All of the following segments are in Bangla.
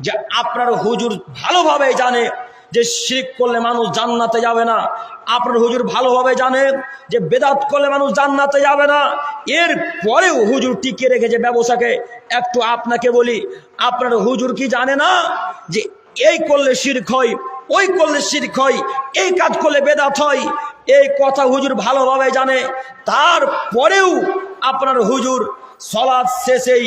যে আপনার হুজুর ভালোভাবে জানে যে শিখ করলে মানুষ জান্নাতে যাবে না। আপনার হুজুর ভালোভাবে জানে যে বেদাত করলে মানুষ জান্নাতে যাবে না। এর পরেও হুজুর টিকিয়ে রেখেছে ব্যবসাকে। একটু আপনাকে বলি, আপনার হুজুর কি জানে না যে এই করলে শির্ক হয়, ওই করলে শির্ক হয়, এই কাজ করলে বেদাত হয়? এই কথা হুজুর ভালোভাবে জানে। তারপরেও আপনার হুজুর সলাদ শেষেই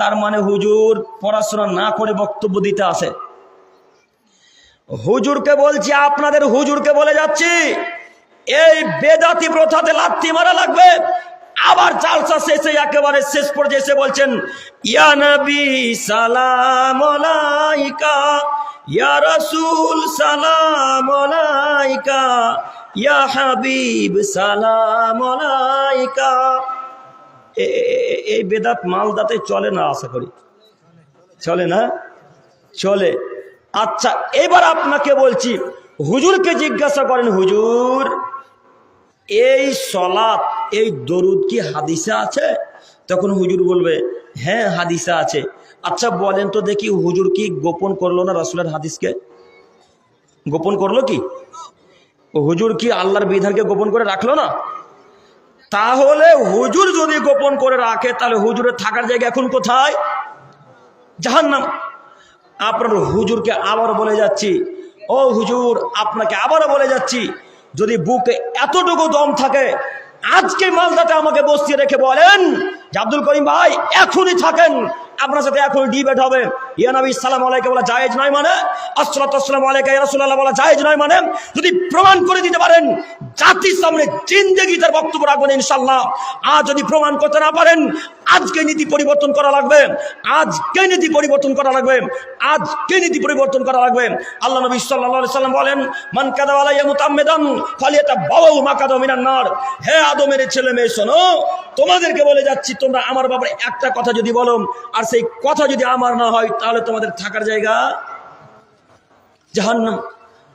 তার মানে হুজুর পড়াশোনা না করে বক্তব্য দিতে আসে। হুজুরকে বলছি, আপনাদের হুজুরকে বলে যাচ্ছি, এই বেদাতি প্রথাতে লাথি মারা লাগবে। আবার চালসা শেষে একেবারে শেষ পর্যায়ে এসে বলছেন, ইয়া নবী সালাম আলাইকা, ইয়া রাসূল সালাম আলাইকা, ইয়া হাবিব সালাম আলাইকা। এই বেদাত মালদাতে চলে না আশা করি। চলে না? চলে। আচ্ছা এবার আপনাকে বলছি, হুজুরকে জিজ্ঞাসা করেন, হুজুর, এই সলাৎ, এই দরুদ কি হাদিসা আছে? তখন হুজুর বলবে হ্যাঁ হাদিসা আছে। আচ্ছা বলেন তো দেখি হুজুর কি গোপন করল না রসুলের হাদিসকে? গোপন করল কি? হুজুর কি আল্লাহর বিধানকে গোপন করে রাখল না? তাহলে হুজুর যদি গোপন করে রাখে, তাহলে হুজুরের থাকার জায়গা এখন কোথায়? জাহান্নাম। আপনার হুজুরকে আবার বলে যাচ্ছি, ও হুজুর, আপনাকে আবারও বলে যাচ্ছি, যদি বুকে এতটুকু দম থাকে, আজকে মালদাটা আমাকে বসিয়ে রেখে বলেন আব্দুল করিম ভাই, এখনই থাকেন, আপনার সাথে এখন ডিবেট হবে। ইয়া নবী আলাইকে বলা জায়েজ নয় মানে? আসসালাতু আসসালামু আলাইকা রাসূলুল্লাহ বলা জায়েজ নয় মানে? যদি প্রমাণ করে দিতে পারেন, জাতির সামনে জিন্দেগি তার বক্তব্য রাখবেন ইনশাল্লাহ আজ যদি প্রমাণ করতে না পারেন, আজকে নীতি পরিবর্তন করা লাগবে। আজকে নীতি পরিবর্তন করা লাগবে। আজকে নীতি পরিবর্তন করা লাগবে। আল্লাহ নবী সাল্লাল্লাহু সাল্লাম বলেন, মান কাদা আলাইয়া মুতাম্মিদান ফালিয়াতা বাওয়াউ মাকাদা মিনান নার। হে আদমের ছেলে মেয়ে, শোনো, তোমাদেরকে বলে যাচ্ছি, তোমরা আমার ব্যাপারে একটা কথা যদি বলো, আর সেই কথা যদি আমার না হয় তাহলে তোমাদের থাকার জায়গা জাহান্নাম।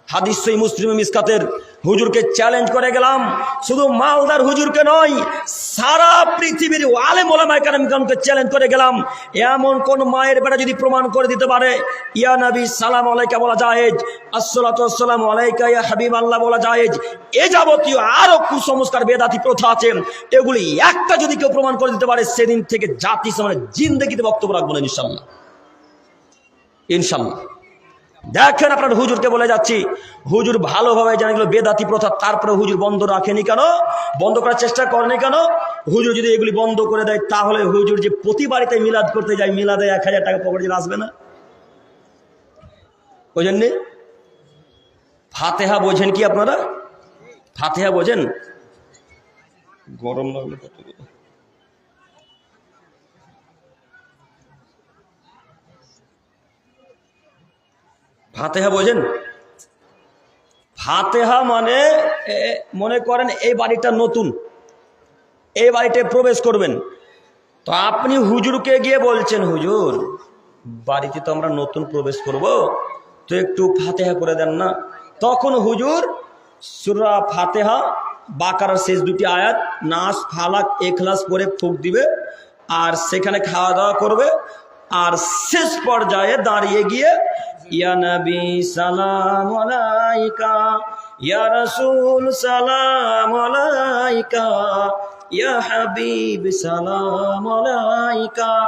হাদিস সই মুসলিম মিসকাতের হুজুরকে চ্যালেঞ্জ করে গেলাম। শুধু মালদার হুজুরকে নয়, সারা পৃথিবীর আলেম ওলামায়ে কারামকে চ্যালেঞ্জ করে গেলাম। এমন কোন মায়ের বেটা যদি প্রমাণ করে দিতে পারে, ইয়া নবী সালাম আলাইকা বলা জাহেজ আসসালাতু আসসালামু আলাইকা ইয়া হাবিব আল্লাহ বলা জাহেজ এ যাবতীয় আরও কুসংস্কার, বেদাতি প্রথা আছে। এগুলি একটা যদি কেউ প্রমাণ করে দিতে পারে, সেদিন থেকে জাতি সমানে জিন্দেগিতে বক্তব্য রাখব না ইনশাল্লাহ ইনশাল্লাহ। দেখেন আপনার হুজুরকে বলে যাচ্ছি, হুজুর ভালোভাবে জানে এগুলো বেদাতি প্রথা, তারপরে হুজুর বন্ধ রাখেনি কেন? বন্ধ করার চেষ্টা করেনি কেন? হুজুর যদি এগুলি বন্ধ করে দেয়, তাহলে হুজুর যে প্রতি বাড়িতে মিলাদ করতে যায়, মিলাদে এক হাজার টাকা পকেটে আসবে না? ওই জন্যে ফাতেহা বোঝেন কি আপনারা? ফাতেহা বোঝেন? গরম লাগলে কত ফাতেহা বোঝেন? ফাতেহা মানে মনে করেন এই বাড়িটা নতুন। এই বাড়িতে প্রবেশ করবেন। তো আপনি হুজুরকে গিয়ে বলছেন, হুজুর, বাড়িতে তো আমরা নতুন প্রবেশ করব। তো একটু ফাতেহা করে দেন না। তখন হুজুর সুরা ফাতেহা, বাকারার শেষ দুটি আয়াত, নাস, ফালাক, এখলাস করে ফুক দিবে আর সেখানে খাওয়া দাওয়া করবে। আর শেষ পর্যায়ে দাঁড়িয়ে গিয়ে ইয়া নবী সালাম আলাইকা ইয়া রাসূল সালাম আলাইকা ইয়া হাবিব সালাম আলাইকা।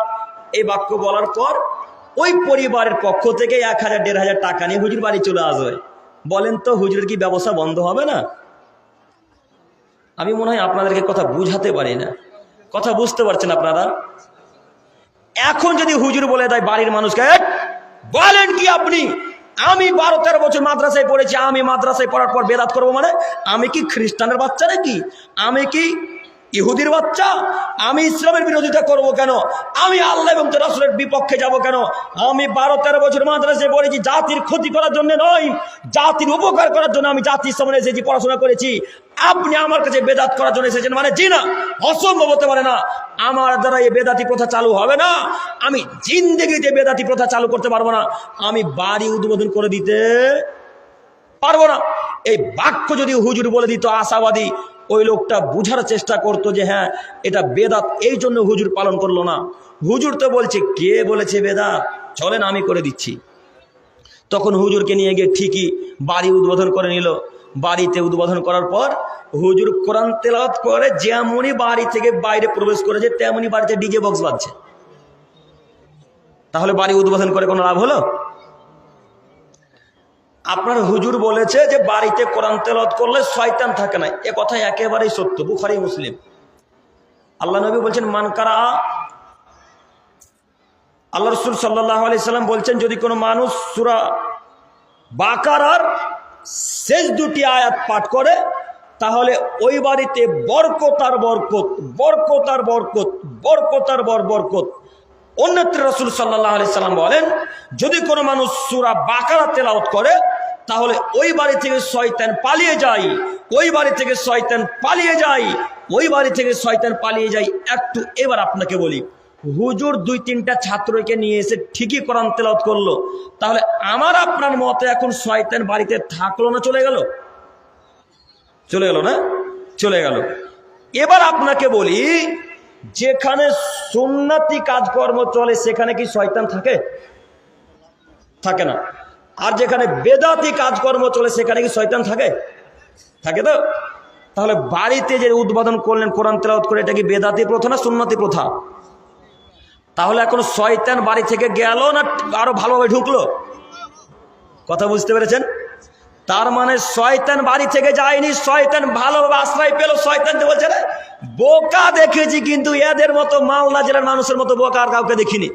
এই বাক্য বলার পর ওই পরিবারের পক্ষ থেকে এক হাজার দেড় হাজার টাকা নিয়ে হুজুর বাড়ি চলে আসবে বলেন তো হুজুরের কি ব্যবসা বন্ধ হবে না? আমি মনে হয় আপনাদেরকে কথা বুঝাতে পারি না। কথা বুঝতে পারছেন আপনারা? এখন যদি হুজুর বলে দেয় বাড়ির মানুষকে "এই, বলেন কি আপনি? আমি বারো তেরো বছর মাদ্রাসায় পড়েছি, আমি মাদ্রাসায় পড়ার পর বেদাত করব মানে? আমি কি খ্রিস্টানের বাচ্চা নাকি? আমি কি ইহুদির বাচ্চা, আমি ইসলামের বিরোধিতা করব কেন? আমি আল্লাহ এবং রাসূলের বিপক্ষে যাব কেন? আমি বারো তেরো বছর মাদ্রাসে পড়েছি, জাতির ক্ষতি করার জন্য নয়, জাতির উপকার করার জন্য আমি জাতির সামনে এসেছি, পড়াশোনা করেছি। আপনি আমার কাছে বেদাত করার জন্য এসেছেন মানে জি না, অসম্ভব হতে পারে না। আমার দ্বারা এই বেদাতি প্রথা চালু হবে না, আমি জিন্দগিতে বেদাতি প্রথা চালু করতে পারব না, আমি বাড়ি উদ্বোধন করে দিতে পারব না। এই বাক্য যদি হুজুর বলে দিত আশাবাদী ওই লোকটা বুঝার চেষ্টা করতো যে হ্যাঁ এটা বেদাত, এই জন্য হুজুর পালন করল না। হুজুর তো বলছে, কে বলেছে বেদাত? চলেন আমি করে দিচ্ছি। তখন হুজুরকে নিয়ে গিয়ে ঠিকই বাড়ি উদ্বোধন করে নিল। বাড়িতে উদ্বোধন করার পর হুজুর কোরআন তেলাওয়াত করে যেমনই বাড়ি থেকে বাইরে প্রবেশ করেছে, তেমনই বাড়িতে ডিজে বক্স বাজছে। তাহলে বাড়ি উদ্বোধন করে কোনো লাভ হলো? আপনার হুজুর বলেছে যে বাড়িতে কোরআন তেলাওয়াত করলে শয়তান থাকে না। এ কথা একেবারেই সত্য, বুখারি মুসলিম। আল্লাহ নবী বলছেন মানকারা আল্লাহ রসুল সাল্লাহ আলি সাল্লাম বলছেন, যদি কোনো মানুষ সুরা বাকারার শেষ দুটি আয়াত পাঠ করে, তাহলে ওই বাড়িতে বরকতার বরকত বরকতার বরকত, বরকতার বর, বরকত। অন্যত্র রসুল সাল্লাহ আলি সাল্লাম বলেন, যদি কোনো মানুষ সুরা বাকারা তেলাওত করে তাহলে ওই বাড়ি থেকে শয়তান পালিয়ে যাই ওই বাড়ি থেকে শয়তান পালিয়ে যাই ওই বাড়ি থেকে শয়তান পালিয়ে যাই একটু এবার আপনাকে বলি, হুজুর দুই তিনটা ছাত্রকে নিয়ে এসে ঠিকই কোরআন তেলাওত করল। তাহলে আমার আপনার মতে এখন শয়তান বাড়িতে থাকল না চলে গেল? চলে গেল না? চলে গেল। এবার আপনাকে বলি, যেখানে সুন্নাতি কাজকর্ম চলে, সেখানে কি শয়তান থাকে? থাকে না। আর যেখানে বেদাতি কাজকর্ম চলে, সেখানে কি শয়তান থাকে? থাকে তো? তাহলে বাড়িতে যে উদ্বোধন করলেন, কোরআন তেলাওত করে, এটা কি বেদাতি প্রথা না সুন্নতি প্রথা? তাহলে এখন শয়তান বাড়ি থেকে গেল না আরও ভালোভাবে ঢুকলো? কথা বুঝতে পেরেছেন? তার মানে শয়তান বাড়ি থেকে যায়নি, শয়তান ভালোভাবে আশ্রয় পেল, শয়তান বলছে বোকা দেখেছি, কিন্তু এদের মতো মালদা জেলার মানুষের মতো বোকা আর কাউকে দেখিনি।